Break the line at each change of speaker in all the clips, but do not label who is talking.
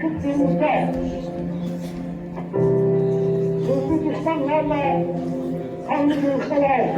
çıktığımızda sözlü düşmanlarla kanlı dövüşmeler,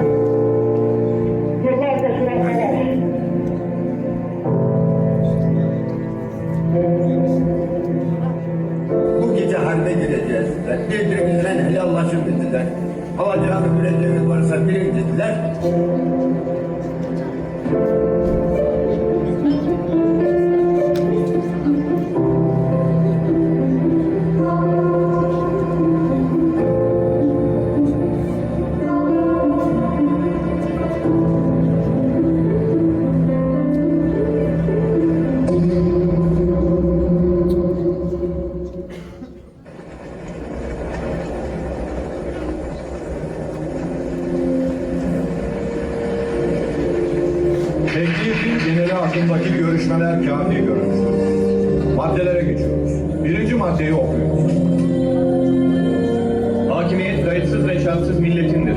hakkındaki görüşmeler kafi görünmüştür. Maddelere geçiyoruz. Birinci maddeyi okuyoruz.
Hakimiyet kayıtsız ve şartsız milletindir.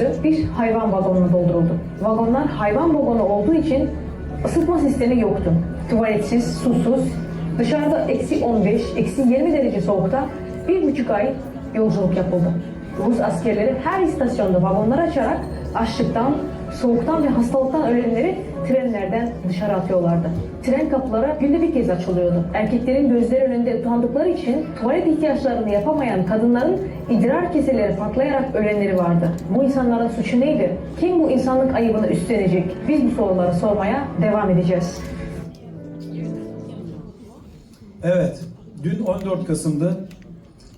Nüfusu bir hayvan vagonuna dolduruldu. Vagonlar hayvan vagonu olduğu için ısıtma sistemi yoktu. Tuvaletsiz, susuz, dışarıda eksi 15, eksi 20 derece soğukta bir buçuk ay yolculuk yapıldı. Rus askerleri her istasyonda vagonlar açarak açlıktan, soğuktan ve hastalıktan ölenleri trenlerden dışarı atıyorlardı. Tren kapıları günde bir kez açılıyordu. Erkeklerin gözleri önünde utandıkları için tuvalet ihtiyaçlarını yapamayan kadınların idrar keseleri patlayarak ölenleri vardı. Bu insanların suçu neydi? Kim bu insanlık ayıbını üstlenecek? Biz bu soruları sormaya devam edeceğiz.
Evet, dün 14 Kasım'dı.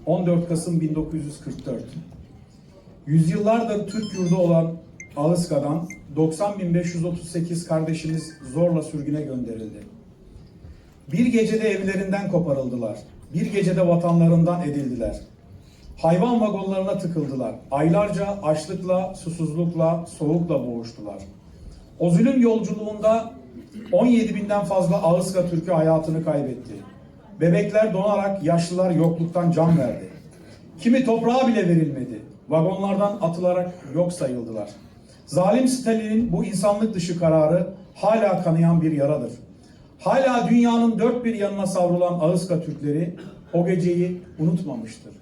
14 Kasım 1944. Yüzyıllardır Türk yurdu olan Ağızka'dan 90.538 kardeşimiz zorla sürgüne gönderildi. Bir gecede evlerinden koparıldılar. Bir gecede vatanlarından edildiler. Hayvan vagonlarına tıkıldılar. Aylarca açlıkla, susuzlukla, soğukla boğuştular. O zulüm yolculuğunda 17 binden fazla Ağızka Türk'ü hayatını kaybetti. Bebekler donarak, yaşlılar yokluktan can verdi. Kimi toprağa bile verilmedi. Vagonlardan atılarak yok sayıldılar. Zalim Stalin'in bu insanlık dışı kararı hala kanayan bir yaradır. Hala dünyanın dört bir yanına savrulan Ağızka Türkleri o geceyi unutmamıştır.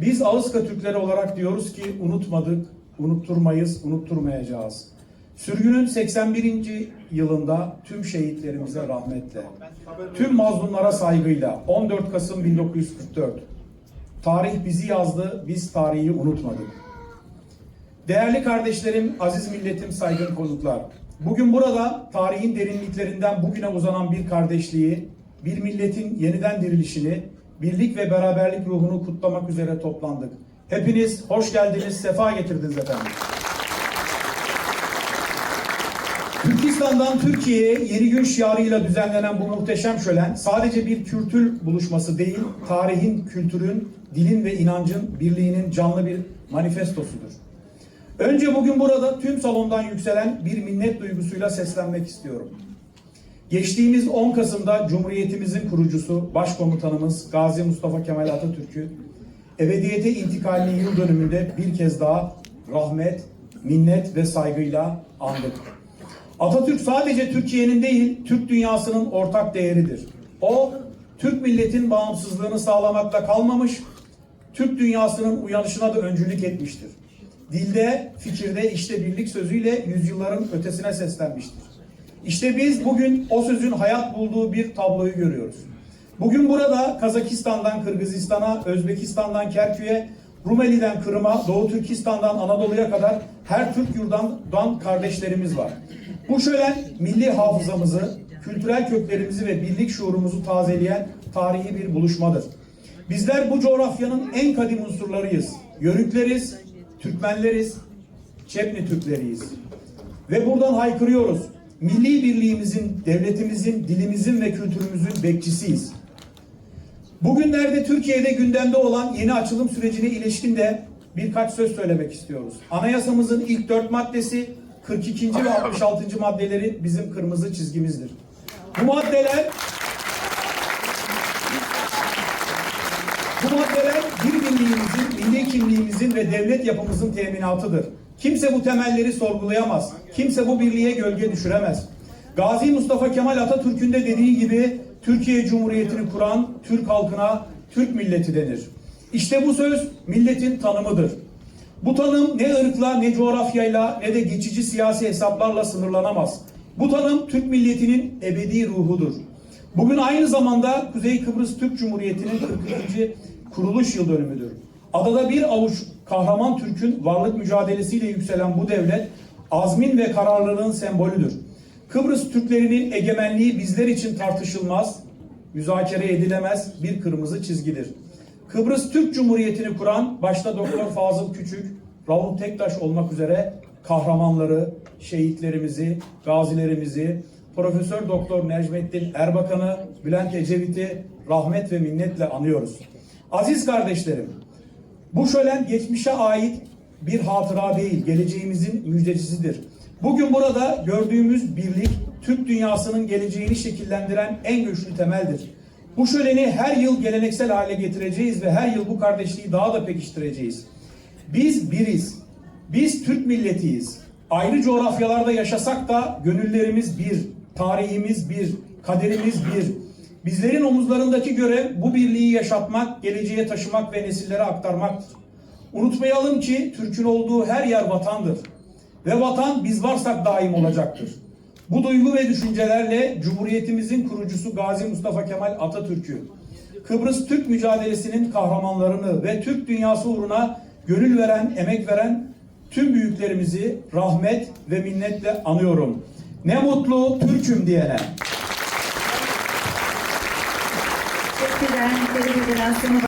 Biz Ağızka Türkleri olarak diyoruz ki unutmadık, unutturmayız, unutturmayacağız. Sürgünün 81. yılında tüm şehitlerimize rahmetle, tüm mazlumlara saygıyla 14 Kasım 1944 Tarih bizi yazdı, biz tarihi unutmadık. Değerli kardeşlerim, aziz milletim, saygın konuklar. Bugün burada tarihin derinliklerinden bugüne uzanan bir kardeşliği, bir milletin yeniden dirilişini, birlik ve beraberlik ruhunu kutlamak üzere toplandık. Hepiniz hoş geldiniz, sefa getirdiniz efendim. Türkistan'dan Türkiye'ye yeni gün şiarıyla düzenlenen bu muhteşem şölen sadece bir kültür buluşması değil, tarihin, kültürün, dilin ve inancın birliğinin canlı bir manifestosudur. Önce bugün burada tüm salondan yükselen bir minnet duygusuyla seslenmek istiyorum. Geçtiğimiz 10 Kasım'da Cumhuriyetimizin kurucusu, Başkomutanımız Gazi Mustafa Kemal Atatürk'ü ebediyete intikalinin yıl dönümünde bir kez daha rahmet, minnet ve saygıyla andık. Atatürk sadece Türkiye'nin değil, Türk dünyasının ortak değeridir. O, Türk milletin bağımsızlığını sağlamakla kalmamış, Türk dünyasının uyanışına da öncülük etmiştir. Dilde, fikirde, işte birlik sözüyle yüzyılların ötesine seslenmiştir. İşte biz bugün o sözün hayat bulduğu bir tabloyu görüyoruz. Bugün burada Kazakistan'dan Kırgızistan'a, Özbekistan'dan Kerkük'e, Rumeli'den Kırım'a, Doğu Türkistan'dan Anadolu'ya kadar her Türk yurdandan kardeşlerimiz var. Bu şölen milli hafızamızı, kültürel köklerimizi ve birlik şuurumuzu tazeleyen tarihi bir buluşmadır. Bizler bu coğrafyanın en kadim unsurlarıyız. Yörükleriz, Türkmenleriz, Çepni Türkleriyiz. Ve buradan haykırıyoruz. Milli birliğimizin, devletimizin, dilimizin ve kültürümüzün bekçisiyiz. Bugünlerde Türkiye'de gündemde olan yeni açılım sürecine ilişkin de birkaç söz söylemek istiyoruz. Anayasamızın ilk dört maddesi 42. ve 66. maddeleri bizim kırmızı çizgimizdir. Bu maddeler bu maddeler bir birliğimizin, milli kimliğimizin ve devlet yapımızın teminatıdır. Kimse bu temelleri sorgulayamaz. Kimse bu birliğe gölge düşüremez. Gazi Mustafa Kemal Atatürk'ün de dediği gibi Türkiye Cumhuriyeti'ni kuran Türk halkına Türk milleti denir. İşte bu söz milletin tanımıdır. Bu tanım ne ırkla, ne coğrafyayla, ne de geçici siyasi hesaplarla sınırlanamaz. Bu tanım Türk milletinin ebedi ruhudur. Bugün aynı zamanda Kuzey Kıbrıs Türk Cumhuriyeti'nin 42. kuruluş yıl dönümüdür. Adada bir avuç kahraman Türk'ün varlık mücadelesiyle yükselen bu devlet azmin ve kararlılığın sembolüdür. Kıbrıs Türklerinin egemenliği bizler için tartışılmaz, müzakere edilemez bir kırmızı çizgidir. Kıbrıs Türk Cumhuriyeti'ni kuran başta Doktor Fazıl Küçük, Rauf Tektaş olmak üzere kahramanları, şehitlerimizi, gazilerimizi, Profesör Doktor Necmettin Erbakan'ı, Bülent Ecevit'i rahmet ve minnetle anıyoruz. Aziz kardeşlerim, bu şölen geçmişe ait bir hatıra değil, geleceğimizin müjdecisidir. Bugün burada gördüğümüz birlik, Türk dünyasının geleceğini şekillendiren en güçlü temeldir. Bu şöleni her yıl geleneksel hale getireceğiz ve her yıl bu kardeşliği daha da pekiştireceğiz. Biz biriz. Biz Türk milletiyiz. Ayrı coğrafyalarda yaşasak da gönüllerimiz bir, tarihimiz bir, kaderimiz bir. Bizlerin omuzlarındaki görev bu birliği yaşatmak, geleceğe taşımak ve nesillere aktarmaktır. Unutmayalım ki Türk'ün olduğu her yer vatandır. Ve vatan biz varsak daim olacaktır. Bu duygu ve düşüncelerle Cumhuriyetimizin kurucusu Gazi Mustafa Kemal Atatürk'ü, Kıbrıs Türk mücadelesinin kahramanlarını ve Türk dünyası uğruna gönül veren, emek veren tüm büyüklerimizi rahmet ve minnetle anıyorum. Ne mutlu Türk'üm diyene.
Cidade de Federação